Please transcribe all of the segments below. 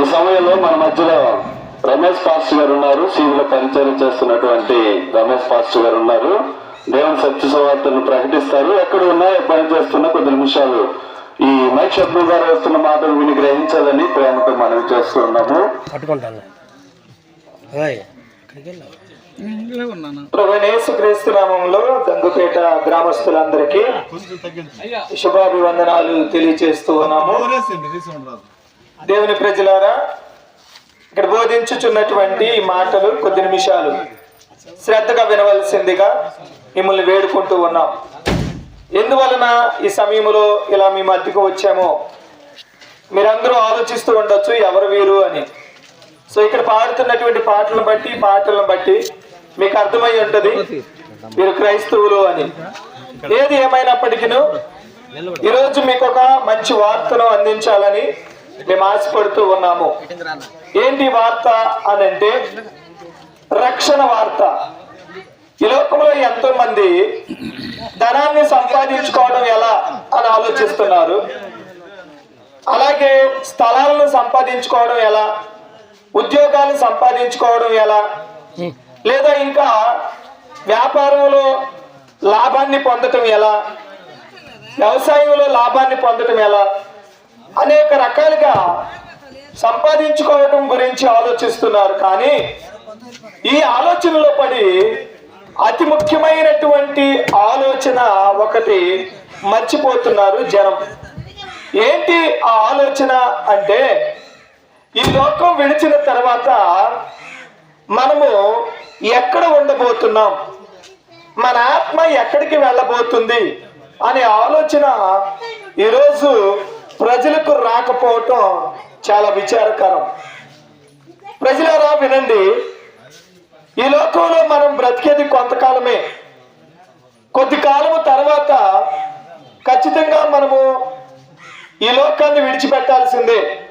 ఈ సమయంలో మన మధ్యలో రమేష్ ఫాస్ట్ గారు ఉన్నారు. సీవులో పరిచయం చేస్తున్నటువంటి రమేష్ ఫాస్ట్ గారు ఉన్నారు. దేవుని సత్య సువార్తను ప్రకటిస్తారు. ఎక్కడ ఉన్నా పనిచేస్తున్న కొద్ది నిమిషాలు ఈ మైక్ శబ్దం ద్వారా వస్తున్న మాటలు విని గ్రహించాలని ప్రేమతో మనం చేస్తున్నాము ఉన్నాము పట్టుకుంటాను ఓయ్ ఇక్కడికి వెళ్ళావు ప్రభునేసు క్రీస్తు నామంలో గంగుపేట గ్రామస్తులందరికీ శుభాభివందనాలు తెలియజేస్తూ ఉన్నాము. దేవుని ప్రజలారా ఇక్కడ బోధించుచున్నటువంటి ఈ మాటలు కొద్ది నిమిషాలు శ్రద్ధగా వినవలసిందిగా మిమ్మల్ని వేడుకుంటూ ఉన్నాం. ఎందువలన ఈ సమయంలో ఇలా మీ మధ్యకు వచ్చామో మీరందరూ ఆలోచిస్తూ ఉండొచ్చు ఎవరు వీరు అని. సో ఇక్కడ పాడుతున్నటువంటి పాటలను బట్టి పాటలను బట్టి మీకు అర్థమై ఉంటది. మీరు క్రైస్తవులు అని. ఏది ఏమైనప్పటికీ ఈరోజు మీకు ఒక మంచి వార్తను అందించాలని మేము ఆశపడుతూ ఉన్నాము. ఏంటి వార్త అని అంటే రక్షణ వార్త. ఈ లోకంలో ఎంతో మంది ధనాన్ని సంపాదించుకోవడం ఎలా అని ఆలోచిస్తున్నారు. అలాగే స్థలాలను సంపాదించుకోవడం ఎలా ఉద్యోగాలు సంపాదించుకోవడం ఎలా లేదా ఇంకా వ్యాపారంలో లాభాన్ని పొందటం ఎలా? వ్యవసాయంలో లాభాన్ని పొందటం ఎలా? అనేక రకాలుగా సంపాదించుకోవటం గురించి ఆలోచిస్తున్నారు. కానీ ఈ ఆలోచనలో పడి అతి ముఖ్యమైనటువంటి ఆలోచన ఒకటి మర్చిపోతున్నారు జనం. ఏంటి ఆ ఆలోచన అంటే ఈ లోకం విడిచిన తర్వాత మనము ఎక్కడ ఉండబోతున్నాం? మన ఆత్మ ఎక్కడికి వెళ్ళబోతుంది? అనే ఆలోచన ఈరోజు ప్రజలకు రాకపోవటం చాలా విచారకరం. ప్రజలారా వినండి. ఈ లోకంలో మనం బ్రతికేది కొంతకాలమే. కొద్ది కాలము తర్వాత ఖచ్చితంగా మనము ఈ లోకాన్ని విడిచిపెట్టాల్సిందే.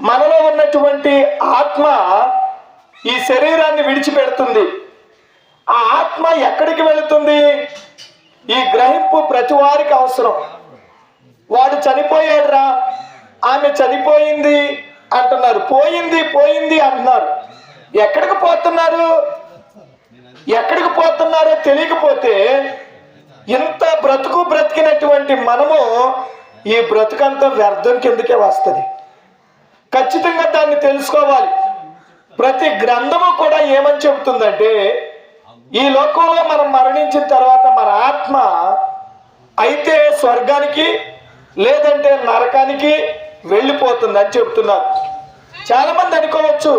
మనలో ఉన్నటువంటి ఆత్మ ఈ శరీరాన్ని విడిచిపెడుతుంది. ఆ ఆత్మ ఎక్కడికి వెళుతుంది? ఈ గ్రహింపు ప్రతి వారికి అవసరం. వాడు చనిపోయాడురా. ఆమె చనిపోయింది అంటున్నారు. పోయింది పోయింది అంటున్నారు. ఎక్కడికి పోతున్నారు? ఎక్కడికి పోతున్నారో తెలియకపోతే ఇంత బ్రతుకు బ్రతికినటువంటి మనము ఈ బ్రతుకంతా వ్యర్థం కిందకే వస్తుంది. ఖచ్చితంగా దాన్ని తెలుసుకోవాలి. ప్రతి గ్రంథము కూడా ఏమని చెబుతుందంటే ఈ లోకంలో మనం మరణించిన తర్వాత మన ఆత్మ అయితే స్వర్గానికి లేదంటే నరకానికి వెళ్ళిపోతుంది అని చెప్తున్నారు. చాలా మంది అనుకోవచ్చు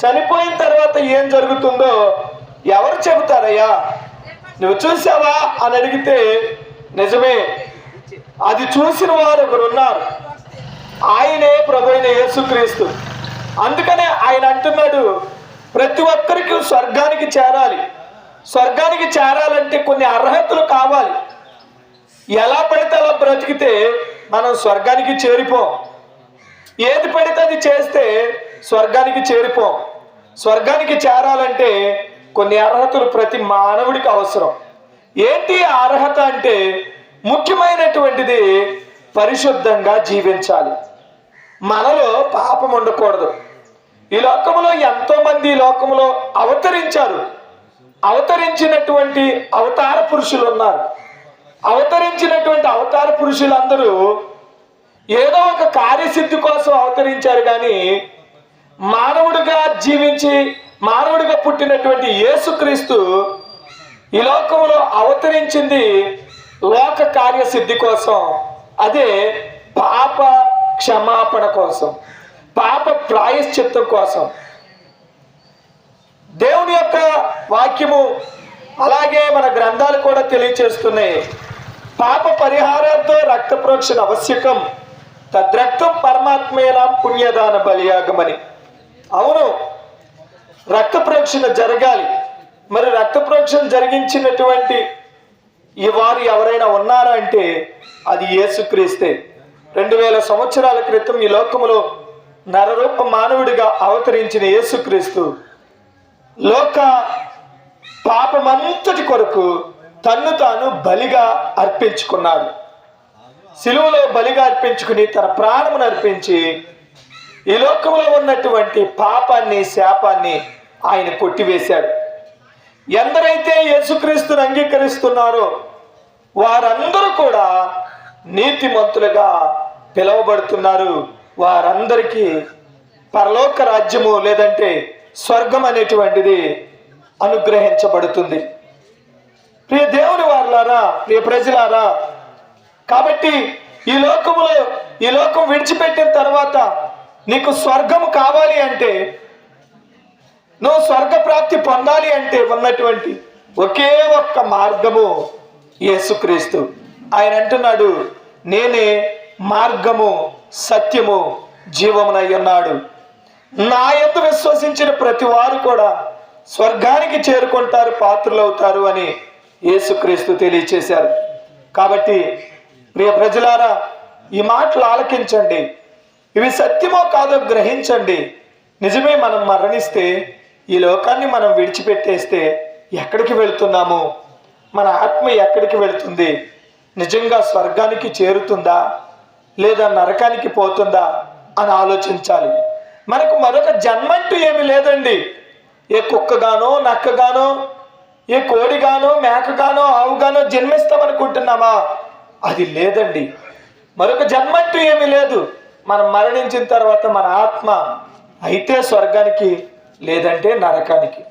చనిపోయిన తర్వాత ఏం జరుగుతుందో ఎవరు చెబుతారయ్యా? నువ్వు చూసావా అని అడిగితే నిజమే అది చూసిన వారు ఒకరు ఉన్నారు ఆయనే ప్రభు అయిన యేసుక్రీస్తు. అందుకనే ఆయన అంటున్నాడు ప్రతి ఒక్కరికి స్వర్గానికి చేరాలి. స్వర్గానికి చేరాలంటే కొన్ని అర్హతలు కావాలి. ఎలా పడితే అలా బ్రతికితే మనం స్వర్గానికి చేరిపోం. ఏది పడితే అది చేస్తే స్వర్గానికి చేరిపోం. స్వర్గానికి చేరాలంటే కొన్ని అర్హతలు ప్రతి మానవుడికి అవసరం. ఏంటి అర్హత అంటే ముఖ్యమైనటువంటిది పరిశుద్ధంగా జీవించాలి. మనలో పాపం ఉండకూడదు. ఈ లోకంలో ఎంతో మంది ఈ లోకంలో అవతరించారు. అవతరించినటువంటి అవతార పురుషులు ఉన్నారు. అవతరించినటువంటి అవతార పురుషులందరూ ఏదో ఒక కార్యసిద్ధి కోసం అవతరించారు కానీ మానవుడిగా జీవించి మానవుడిగా పుట్టినటువంటి యేసుక్రీస్తు ఈ లోకంలో అవతరించింది లోక కార్యసిద్ధి కోసం అదే పాప క్షమాపణ కోసం. పాప ప్రాయశ్చిత్తం కోసం. దేవుని యొక్క వాక్యము అలాగే మన గ్రంథాలు కూడా తెలియచేస్తున్నాయి. పాప పరిహారంతో రక్త ప్రోక్షణ ఆవశ్యకం. తద్రక్తం పరమాత్మేన పుణ్యదాన బలియాగమని. అవును రక్త ప్రోక్షణ జరగాలి. మరి రక్త ప్రోక్షణ జరిగించినటువంటి ఈ వారు ఎవరైనా ఉన్నారా అంటే అది యేసుక్రీస్తే. రెండు వేల సంవత్సరాల క్రితం ఈ లోకములో నరరూప మానవుడిగా అవతరించిన యేసుక్రీస్తు లోక పాపమంతటి కొరకు తన్ను తాను బలిగా అర్పించుకున్నాడు. సిలువలో బలిగా అర్పించుకుని తన ప్రాణమును అర్పించి ఈ లోకంలో ఉన్నటువంటి పాపాన్ని శాపాన్ని ఆయన కొట్టివేశాడు. ఎందరైతే యేసుక్రీస్తుని అంగీకరిస్తున్నారో వారందరూ కూడా నీతిమంతులుగా పిలువబడుతున్నారు. వారందరికీ పరలోక రాజ్యము లేదంటే స్వర్గం అనేటువంటిది అనుగ్రహించబడుతుంది. ప్రియ దేవుని వారులారా ప్రియ ప్రజలారా కాబట్టి ఈ లోకములో ఈ లోకం విడిచిపెట్టిన తర్వాత నీకు స్వర్గము కావాలి అంటే నువ్వు స్వర్గ ప్రాప్తి పొందాలి అంటే ఉన్నటువంటి ఒకే ఒక్క మార్గము యేసుక్రీస్తు. ఆయన అంటున్నాడు నేనే మార్గము సత్యము జీవమునై ఉన్నాడు. నా ఎందు విశ్వసించిన ప్రతి వారు కూడా స్వర్గానికి చేరుకుంటారు పాత్రులవుతారు అని యేసుక్రీస్తు తెలియచేశారు. కాబట్టి ప్రియ ప్రజలారా ఈ మాటలు ఆలకించండి. ఇవి సత్యమో కాదో గ్రహించండి. నిజమే మనం మరణిస్తే ఈ లోకాన్ని మనం విడిచిపెట్టేస్తే ఎక్కడికి వెళ్తున్నాము? మన ఆత్మ ఎక్కడికి వెళుతుంది? నిజంగా స్వర్గానికి చేరుతుందా? లేదా నరకానికి పోతుందా అని ఆలోచించాలి. మనకు మరొక జన్మంటూ ఏమి లేదండి. ఏ కుక్కగానో నక్కగానో ఏ కోడిగానో మేకగానో ఆవుగానో జన్మిస్తామనుకుంటున్నామా? అది లేదండి. మరొక జన్మంటూ ఏమీ లేదు. మనం మరణించిన తర్వాత మన ఆత్మ అయితే స్వర్గానికి లేదంటే నరకానికి.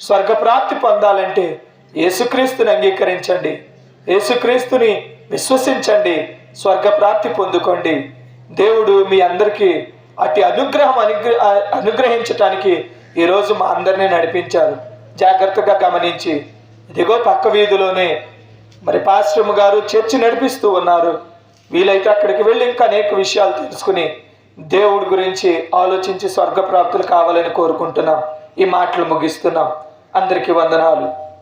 స్వర్గప్రాప్తి పొందాలంటే యేసుక్రీస్తుని అంగీకరించండి. యేసుక్రీస్తుని విశ్వసించండి. స్వర్గప్రాప్తి పొందుకోండి. దేవుడు మీ అందరికీ అతి అనుగ్రహం అనుగ్రహ అనుగ్రహించటానికి ఈరోజు మా అందరినీ నడిపించారు. జాగ్రత్తగా గమనించి ఇదిగో పక్క వీధిలోనే మరి పాశ్రమ గారు చర్చి నడిపిస్తూ ఉన్నారు. వీలైతే అక్కడికి వెళ్ళి ఇంకా అనేక విషయాలు తెలుసుకుని దేవుడి గురించి ఆలోచించి స్వర్గప్రాప్తులు కావాలని కోరుకుంటున్నాం. ఈ మాటలు ముగిస్తున్నాం. అందరికీ వందనాలు.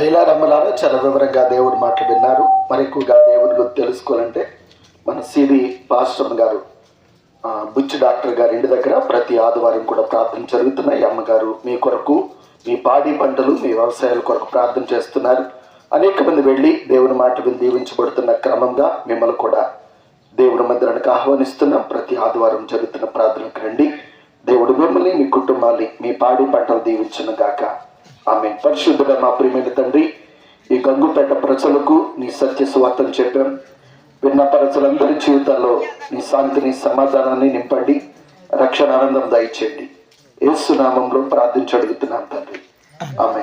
అయిలా రమ్మలారా చాలా వివరంగా దేవుని మాటలు విన్నారు. మరి ఎక్కువగా దేవుడి గురించి తెలుసుకోవాలంటే మన సిరి పాశ్రమ్ గారు బుచ్చి డాక్టర్ గారి ఇంటి దగ్గర ప్రతి ఆదివారం కూడా ప్రార్థన జరుగుతున్నాయి. అమ్మగారు మీ కొరకు మీ పాడి పంటలు మీ వ్యవసాయాల కొరకు ప్రార్థన చేస్తున్నారు. అనేక మంది వెళ్ళి దేవుని మాట విని దీవించబడుతున్న క్రమంగా మిమ్మల్ని కూడా దేవుని మందిరానికి ఆహ్వానిస్తున్నాం. ప్రతి ఆదివారం జరుగుతున్న ప్రార్థనకు రండి. దేవుడు మిమ్మల్ని మీ కుటుంబాన్ని మీ పాడి పంటలు దీవించిన గాక. ఆమె పరిశుద్ధుడ మా ప్రియమైన తండ్రి ఈ గంగుపేట ప్రజలకు నీ సత్య స్వార్థం చెప్పాం. విన్న ప్రజలందరి జీవితాల్లో నీ శాంతిని సమాధానాన్ని నింపండి. రక్షణ ఆనందం దయచేయండి. ఏసునామంలో ప్రార్థించడుగుతున్నాం తండ్రి. ఆమె